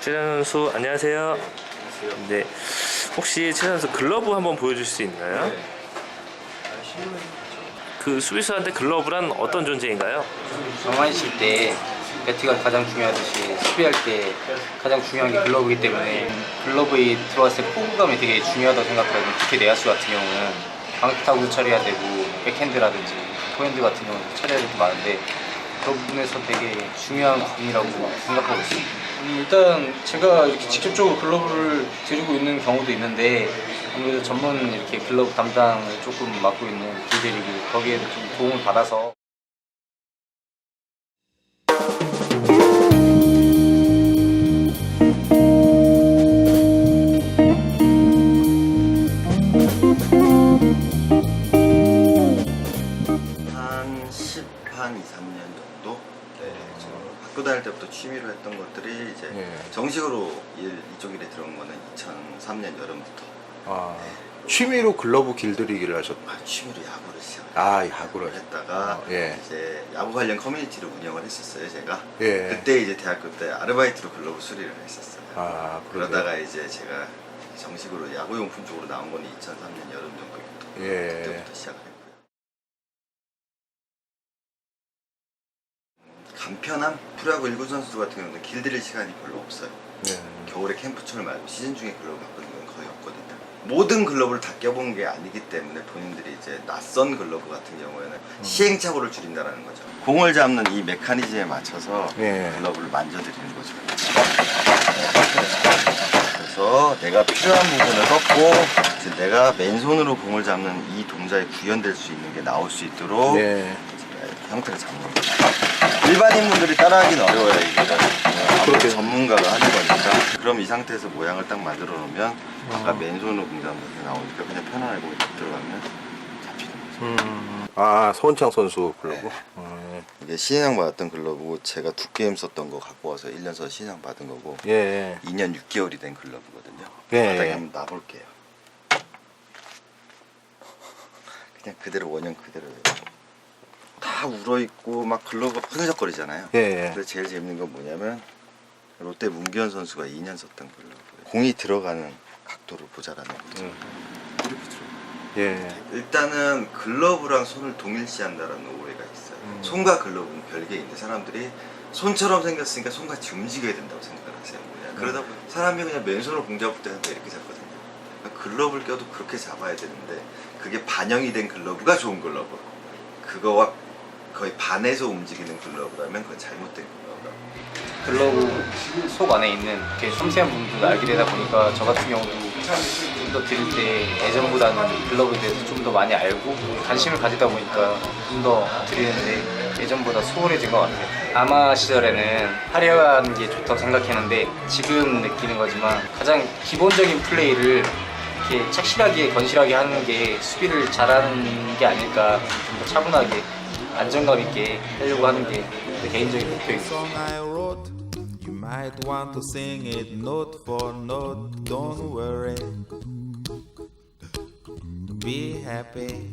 최찬 선수 안녕하세요. 네. 혹시 최찬 선수 글러브 한번 보여줄 수 있나요? 그 수비수한테 글러브란 어떤 존재인가요? 가만히 있을 때 배트가 가장 중요하듯이 수비할 때 가장 중요한 게 글러브이기 때문에 글러브에 들어갔을 때 포구감이 되게 중요하다고 생각하거든요. 특히 내야수 같은 경우는 방타구도 처리해야 되고 백핸드라든지 포핸드 같은 경우는 처리해야 될 게 많은데 그런 부분에서 되게 중요한 부분이라고 생각하고 있습니다. 음, 일단 제가 이렇게 직접적으로 글러브를 드리고 있는 경우도 있는데 아무래도 전문 이렇게 글러브 담당을 조금 맡고 있는 길들이고 거기에 좀 도움을 받아서 한 10, 한 2, 3년 정도? 학교 다닐 때부터 취미로 했던 것들이 이제 예. 정식으로 일, 이쪽 일에 들어온 거는 2003년 여름부터 아, 취미로 글러브 길들이기를 하셨. 아, 취미로 야구를 시작을 아, 야구를. 했다가 어, 예. 이제 야구 관련 커뮤니티를 운영을 했었어요 제가 예. 그때 이제 대학교 때 아르바이트로 글러브 수리를 했었어요 아, 그러세요? 그러다가 이제 제가 정식으로 야구용품 쪽으로 나온 거는 2003년 여름 정도부터 예. 그때부터 시작을 했고 간편함? 프로야구 일구 선수들 같은 경우는 길들일 시간이 별로 없어요 네. 겨울에 캠프철 말고 시즌 중에 글러브 바꾸는 건 거의 없거든요. 모든 글러브를 다 껴본 게 아니기 때문에 본인들이 이제 낯선 글러브 같은 경우에는 시행착오를 줄인다라는 거죠. 공을 잡는 이 메커니즘에 맞춰서 예. 글러브를 만져드리는 거죠. 그래서 내가 필요한 부분을 꺾고 이제 내가 맨손으로 공을 잡는 이 동작에 구현될 수 있는 게 나올 수 있도록 네. 형태를 잡는 거죠. 일반인분들이 따라하기는 어려워요 그렇게. 전문가가 하는 거니까 그럼 이 상태에서 모양을 딱 만들어 놓으면 아까 맨손으로 공잡는 게 나오니까 그냥 편안하게 딱 들어가면 잡히는 거죠 음. 아, 손창 선수 글러브. 네. 음, 이게 신인상 받았던 글러브고 제가 두 게임 썼던 거 갖고 와서 1년 서 신인상 받은 거고 예. 2년 6개월이 된 글러브거든요 예, 바닥에 예. 한번 놔볼게요 그냥 그대로 원형 그대로예요 다 울어있고 막 글러브가 흐느적거리잖아요 예. 예. 근데 제일 재밌는 건 뭐냐면 롯데 문기현 선수가 2년 썼던 글러브 공이 들어가는 각도를 보자라는 거죠 음. 이렇게 들어 예. 일단은 글러브랑 손을 동일시한다라는 오해가 있어요 음. 손과 글러브는 별개인데 사람들이 손처럼 생겼으니까 손같이 움직여야 된다고 생각을 하세요 그냥 그러다 보니 사람이 그냥 맨손으로 공 잡을 때는 이렇게 잡거든요 그러니까 글러브를 껴도 그렇게 잡아야 되는데 그게 반영이 된 글러브가 좋은 글러브 그거와 거의 반에서 움직이는 글러브라면 그건 잘못된 글러브라고 글러브 속 안에 있는 이렇게 섬세한 부분들을 알게 되다 보니까 저 같은 경우도 좀더 드릴 때 예전보다는 글러브에 대해서 좀 더 많이 알고 관심을 가지다 보니까 좀더 드리는데 예전보다 수월해진 것 같아요. 아마 시절에는 화려한 게 좋다고 생각했는데 지금 느끼는 거지만 가장 기본적인 플레이를 이렇게 착실하게 건실하게 하는 게 수비를 잘하는 게 아닐까 좀 더 차분하게 안정감 있게 하려고 하는 게 제 개인적인 목표입니다. song I wrote. You might want to sing it note for note. Don't worry. Be happy.